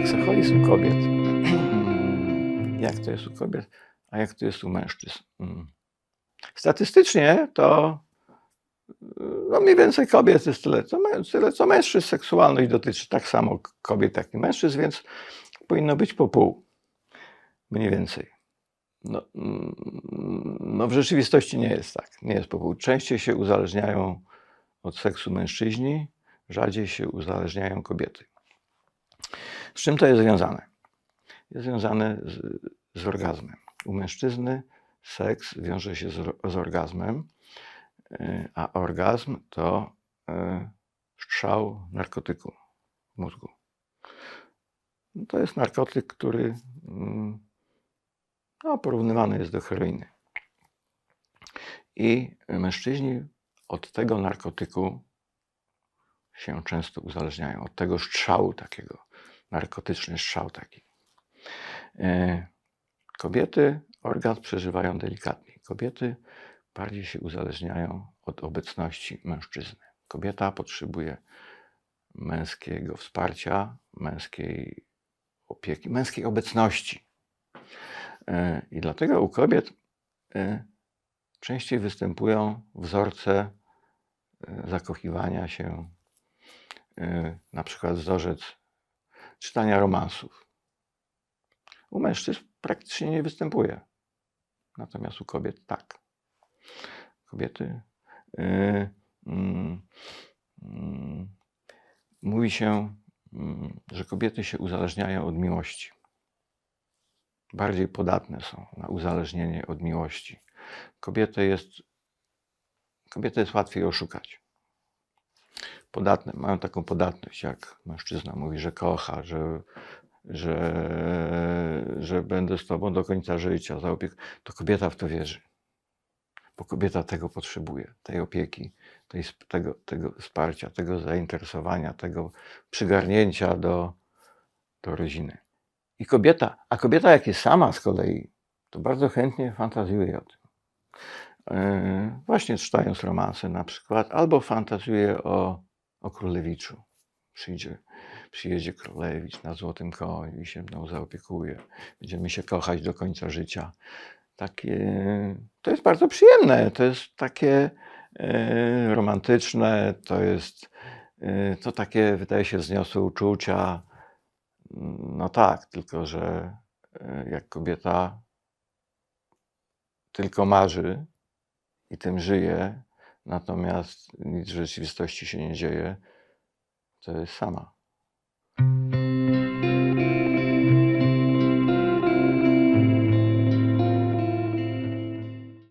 seksoholizm kobiet. Jak to jest u kobiet, a jak to jest u mężczyzn? Mm. Statystycznie to no mniej więcej kobiet jest tyle co, tyle, co mężczyzn. Seksualność dotyczy tak samo kobiet, jak i mężczyzn, więc powinno być po pół. Mniej więcej. No, mm, no w rzeczywistości nie jest tak. Nie jest po pół. Częściej się uzależniają od seksu mężczyźni, rzadziej się uzależniają kobiety. Z czym to jest związane? Jest związane z, z orgazmem. U mężczyzny seks wiąże się z, z orgazmem, y, a orgazm to y, strzał narkotyku w mózgu. To jest narkotyk, który mm, no, porównywany jest do heroiny. I mężczyźni od tego narkotyku się często uzależniają, od tego strzału takiego, narkotyczny strzał taki. E, Kobiety orgazm przeżywają delikatniej. Kobiety bardziej się uzależniają od obecności mężczyzny. Kobieta potrzebuje męskiego wsparcia, męskiej opieki, męskiej obecności. E, I dlatego u kobiet e, częściej występują wzorce zakochiwania się, na przykład wzorzec czytania romansów. U mężczyzn praktycznie nie występuje, natomiast u kobiet tak. Kobiety. e, mm, mm, mówi się, mm, że kobiety się uzależniają od miłości. Bardziej podatne są na uzależnienie od miłości. Kobietę jest, kobietę jest łatwiej oszukać. Podatne, mają taką podatność, jak mężczyzna mówi, że kocha, że, że, że będę z tobą do końca życia, za opieką. To kobieta w to wierzy. Bo kobieta tego potrzebuje, tej opieki, tej, tego, tego wsparcia, tego zainteresowania, tego przygarnięcia do, do rodziny. I kobieta, a kobieta jak jest sama z kolei, to bardzo chętnie fantazjuje o tym. Yy, Właśnie czytając romanse na przykład, albo fantazjuje o, o królewiczu. Przyjdzie, przyjedzie królewicz na złotym koniu i się mną zaopiekuje. Będziemy się kochać do końca życia. Takie, to jest bardzo przyjemne, to jest takie e, romantyczne, to jest e, to takie, wydaje się, wzniosłe uczucia. No tak, tylko że e, jak kobieta tylko marzy i tym żyje, natomiast nic w rzeczywistości się nie dzieje, to jest sama.